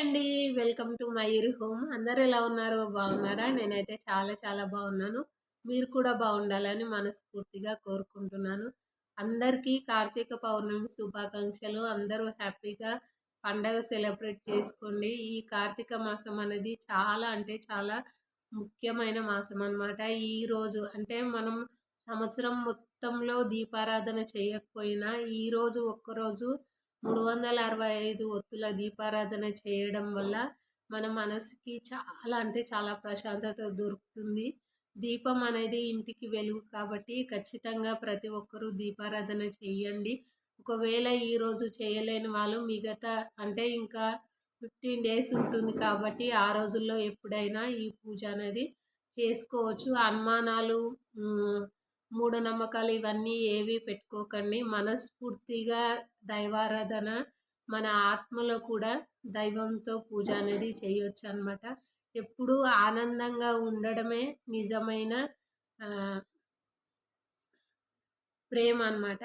అండి. Welcome to Mayur home అందరూ ఎలా ఉన్నారు? బాగున్నారా? నేనైతే చాలా చాలా బాగున్నాను. మీరు కూడా బాగుండాలని మనస్ఫూర్తిగా కోరుకుంటున్నాను. అందరికీ కార్తీక పౌర్ణమి శుభాకాంక్షలు. అందరూ హ్యాపీగా పండగ సెలబ్రేట్ చేసుకోండి. ఈ కార్తీక మాసం అనేది చాలా అంటే చాలా ముఖ్యమైన మాసం అనమాట ఈరోజు అంటే మనం సంవత్సరం మొత్తంలో దీపారాధన చేయకపోయినా ఈరోజు ఒక్కరోజు మూడు వందల అరవై ఐదు ఒత్తుల దీపారాధన చేయడం వల్ల మన మనసుకి చాలా అంటే చాలా ప్రశాంతత దొరుకుతుంది. దీపం అనేది ఇంటికి వెలుగు కాబట్టి ఖచ్చితంగా ప్రతి ఒక్కరూ దీపారాధన చేయండి ఒకవేళ ఈరోజు చేయలేని వాళ్ళు మిగతా అంటే ఇంకా ఫిఫ్టీన్ డేస్ ఉంటుంది కాబట్టి ఆ రోజుల్లో ఎప్పుడైనా ఈ పూజ అనేది చేసుకోవచ్చు. అనుమానాలు మూఢనమ్మకాలు ఇవన్నీ ఏవి పెట్టుకోకండి. మనస్ఫూర్తిగా దైవారాధన మన ఆత్మలో కూడా దైవంతో పూజ అనేది చేయొచ్చు అనమాట ఎప్పుడు ఆనందంగా ఉండడమే నిజమైన ప్రేమ అనమాట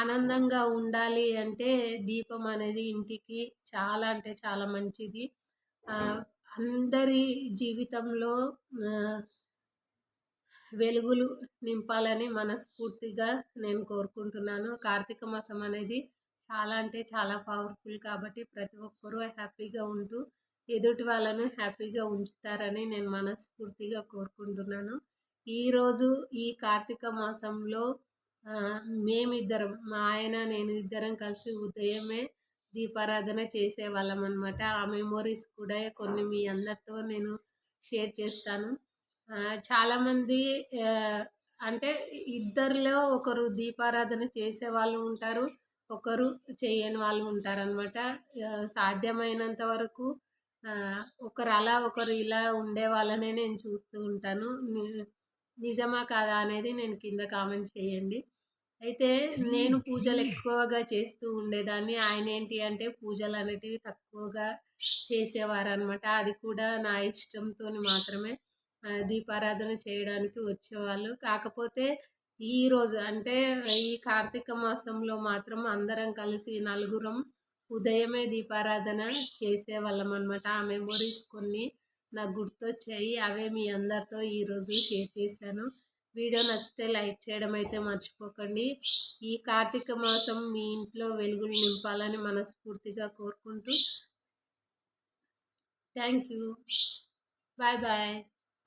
ఆనందంగా ఉండాలి అంటే దీపం అనేది ఇంటికి చాలా అంటే చాలా మంచిది. అందరి జీవితంలో వెలుగులు నింపాలని మనస్ఫూర్తిగా నేను కోరుకుంటున్నాను. కార్తీక మాసం అనేది చాలా అంటే చాలా పవర్ఫుల్ కాబట్టి ప్రతి ఒక్కరూ హ్యాపీగా ఉంటూ ఎదుటి వాళ్ళను హ్యాపీగా ఉంచుతారని నేను మనస్ఫూర్తిగా కోరుకుంటున్నాను. ఈరోజు ఈ కార్తీక మాసంలో మేమిద్దరం మా ఆయన నేను ఇద్దరం కలిసి ఉదయమే దీపారాధన చేసేవాళ్ళం అనమాట ఆ మెమోరీస్ కూడా కొన్ని మీ అందరితో నేను షేర్ చేస్తాను. చాలామంది అంటే ఇద్దరిలో ఒకరు దీపారాధన చేసే వాళ్ళు ఉంటారు ఒకరు చేయని వాళ్ళు ఉంటారనమాట సాధ్యమైనంత వరకు ఒకరు అలా ఒకరు ఇలా ఉండే వాళ్ళనే నేను చూస్తూ ఉంటాను. నిజమా కాదా అనేది నేను కింద కామెంట్ చేయండి. అయితే నేను పూజలు ఎక్కువగా చేస్తూ ఉండేదాన్ని. ఆయన ఏంటి అంటే పూజలు అనేటివి తక్కువగా చేసేవారు అనమాట అది కూడా నా ఇష్టంతో మాత్రమే. దీపారాధన చేయడానికి వచ్చేవాళ్ళు. కాకపోతే ఈరోజు అంటే ఈ కార్తీక మాసంలో మాత్రం అందరం కలిసి నలుగురం ఉదయమే దీపారాధన చేసేవాళ్ళం అనమాట ఆ మెమొరీస్ కొన్ని నాకు గుర్తొచ్చాయి. అవే మీ అందరితో ఈరోజు షేర్ చేశాను. వీడియో నచ్చితే లైక్ చేయడం అయితే మర్చిపోకండి. ఈ కార్తీక మాసం మీ ఇంట్లో వెలుగులు నింపాలని మనస్ఫూర్తిగా కోరుకుంటూ థ్యాంక్ యూ. Bye bye.